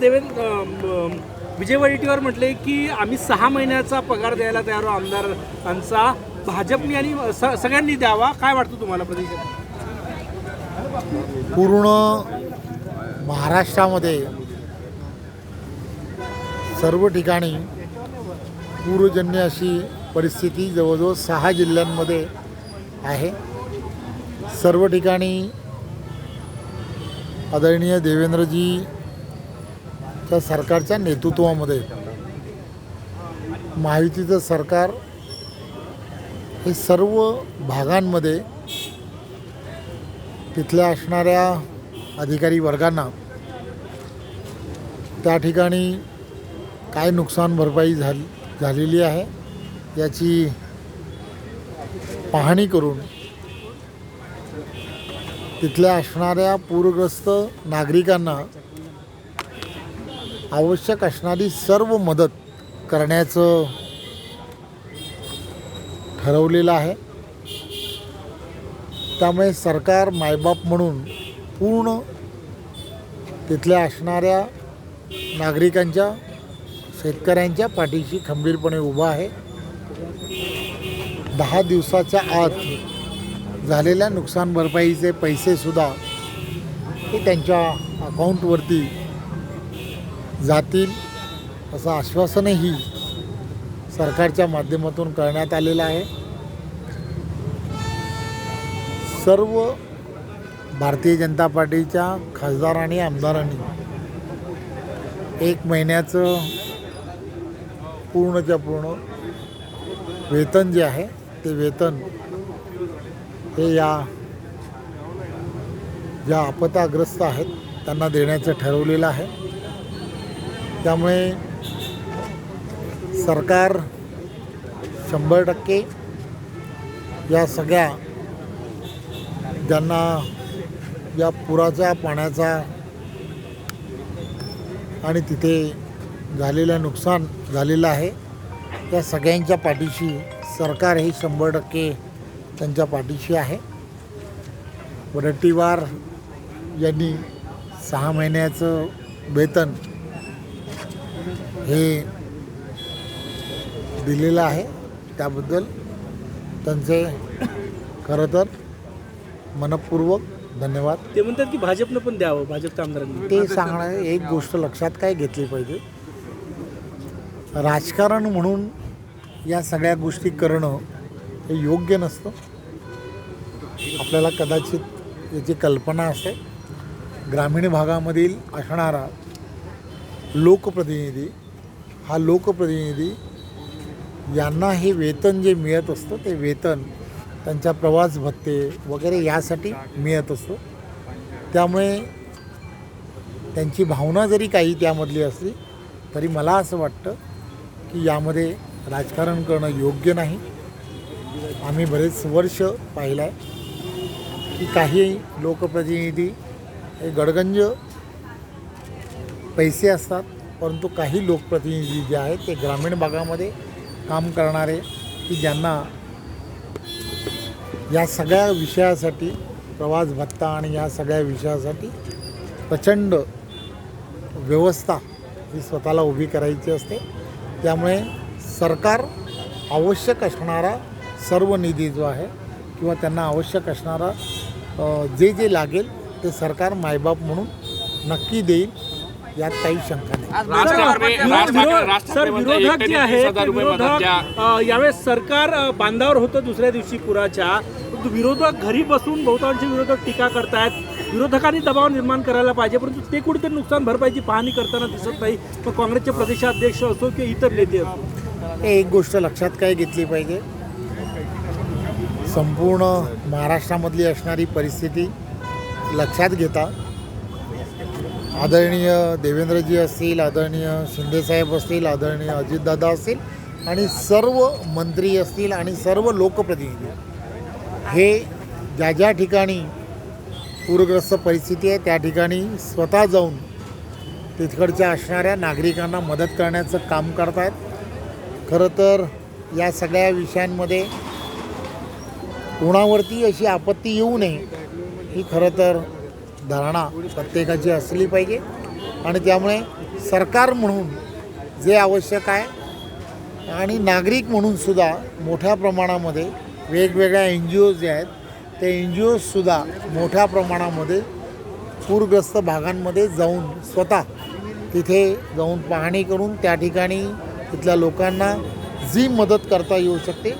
देवेंद्र अं, विजय वडेट्टीवार म्हटले की आम्ही सहा महिन्याचा पगार द्यायला तयार आहोत आमदारांचा. भाजपनी आणि स- सगळ्यांनी द्यावा. काय वाटतं तुम्हाला प्रदेश पूर्ण महाराष्ट्रामध्ये सर्व ठिकाणी पूरजन्य अशी परिस्थिती जवळजवळ सहा जिल्ह्यांमध्ये आहे. सर्व ठिकाणी आदरणीय देवेंद्रजीच्या सरकारच्या नेतृत्वामध्ये माहितीचं सरकार हे सर्व भागांमध्ये तिथल्या असणाऱ्या अधिकारी वर्गांना त्या ठिकाणी काय नुकसान भरपाई झाली झालेली आहे याची पाहणी करून तिथल्या असणाऱ्या पूरग्रस्त नागरिकांना आवश्यक असणारी सर्व मदत करण्याचं ठरवलेलं आहे. त्यामुळे सरकार मायबाप म्हणून पूर्ण तिथल्या असणाऱ्या नागरिकांच्या शेतकऱ्यांच्या पाठीशी खंबीरपणे उभा आहे. दहा दिवसाच्या आत झालेल्या नुकसान भरपाईचे पैसेसुद्धा ते त्यांच्या अकाउंटवरती जातील असं आश्वासनही सरकारच्या माध्यमातून करण्यात आलेलं आहे. सर्व भारतीय जनता पार्टीच्या खासदार आणि आमदारांनी एक महिन्याचं पूर्णच्या पूर्ण वेतन जे आहे ते वेतन हे या ज्या आपताग्रस्त आहेत त्यांना देण्याचं ठरवलेलं आहे. त्यामुळे सरकार शंभर टक्के या सगळ्या ज्यांना या पुराच्या पाण्याचा आणि तिथे झालेलं नुकसान झालेलं आहे त्या सगळ्यांच्या पाठीशी सरकार हे शंभर टक्के त्यांच्या पाठीशी आहे. वडट्टीवार यांनी सहा महिन्याचं वेतन हे दिलेलं आहे. त्याबद्दल त्यांचे खरं तर मनपूर्वक धन्यवाद. ते म्हणतात की भाजपनं पण द्यावं भाजपच्या आमदारांनी. ते सांगणं एक गोष्ट लक्षात काय घेतली पाहिजे? राजकारण म्हणून या सगळ्या गोष्टी करणं हे योग्य नसतं. आपल्याला कदाचित याची कल्पना असते ग्रामीण भागामधील असणारा लोकप्रतिनिधी हा लोकप्रतिनिधी यांना हे वेतन जे मिळत असतं ते वेतन त्यांच्या प्रवास भत्ते वगैरे यासाठी मिळत असतो. त्यामुळे त्यांची भावना जरी काही त्यामधली असली तरी मला असं वाटतं की यामध्ये राजकारण करणं योग्य नाही. आम्ही बरेच वर्ष पाहिलं आहे की काही लोकप्रतिनिधी हे गडगंज पैसे असतात परंतु काही लोकप्रतिनिधी जे आहेत ते ग्रामीण भागामध्ये काम करणारे की ज्यांना या सगळ्या विषयासाठी प्रवास भत्ता आणि या सगळ्या विषयासाठी प्रचंड व्यवस्था ही स्वतःला उभी करायची असते. त्यामुळे सरकार आवश्यक असणारा सर्व निधी जो आहे किंवा त्यांना आवश्यक असणारा जे जे लागेल ते सरकार मायबाप म्हणून नक्की देईल. यात काही शंका नाही. सर विरोधक जे आहेत मदत विरोधक यावेळेस सरकार बांधावर होतं दुसऱ्या दिवशी पुराच्या. विरोधक घरी बसून बहुतांश विरोधक टीका करतायत. विरोधकांनी दबाव निर्माण करायला पाहिजे परंतु ते कुठेतरी नुकसान भरपाईची पाहणी करताना दिसत नाही. मग काँग्रेसचे प्रदेशाध्यक्ष असो किंवा इतर नेते असो. एक गोष्ट लक्षात काय घेतली पाहिजे? संपूर्ण महाराष्ट्रामधली असणारी परिस्थिती लक्षात घेता. आदरणीय देवेंद्रजी असतील आदरणीय शिंदेसाहेब असतील आदरणीय अजितदादा असतील आणि सर्व मंत्री असतील आणि सर्व लोकप्रतिनिधी. हे ज्या ज्या ठिकाणी पूरग्रस्त परिस्थिती आहे त्या ठिकाणी स्वतः जाऊन तिकडच्या असणाऱ्या नागरिकांना मदत करण्याचं काम करतायत. खरं तर या सगळ्या विषयांमध्ये कोणावरती अशी आपत्ती येऊ नये ही खरं तर धारणा प्रत्येकाची असली पाहिजे. आणि त्यामुळे सरकार म्हणून जे आवश्यक आहे आणि नागरिक म्हणून सुद्धा मोठ्या प्रमाणामध्ये वेगवेगळ्या एन जी ओज जे आहेत ते एन जी ओजसुद्धा मोठ्या प्रमाणामध्ये पूरग्रस्त भागांमध्ये जाऊन स्वतः तिथे जाऊन पाहणी करून त्या ठिकाणी तिथल्या लोकांना जी मदत करता येऊ शकते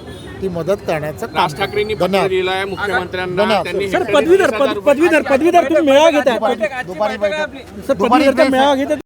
ती मदत करण्याचं काम राज ठाकरेंनी करतात. पत्र धन्यवाद. दिलं आहे मुख्यमंत्र्यांना. त्यांनी सर पदवीधर पद- पदवीधर पदवीधर तुम्ही मेळावा घेताय. दुपारी दुपारी बैठक. सर दुपारी पदवीधरचा काय मेळावा घेताय.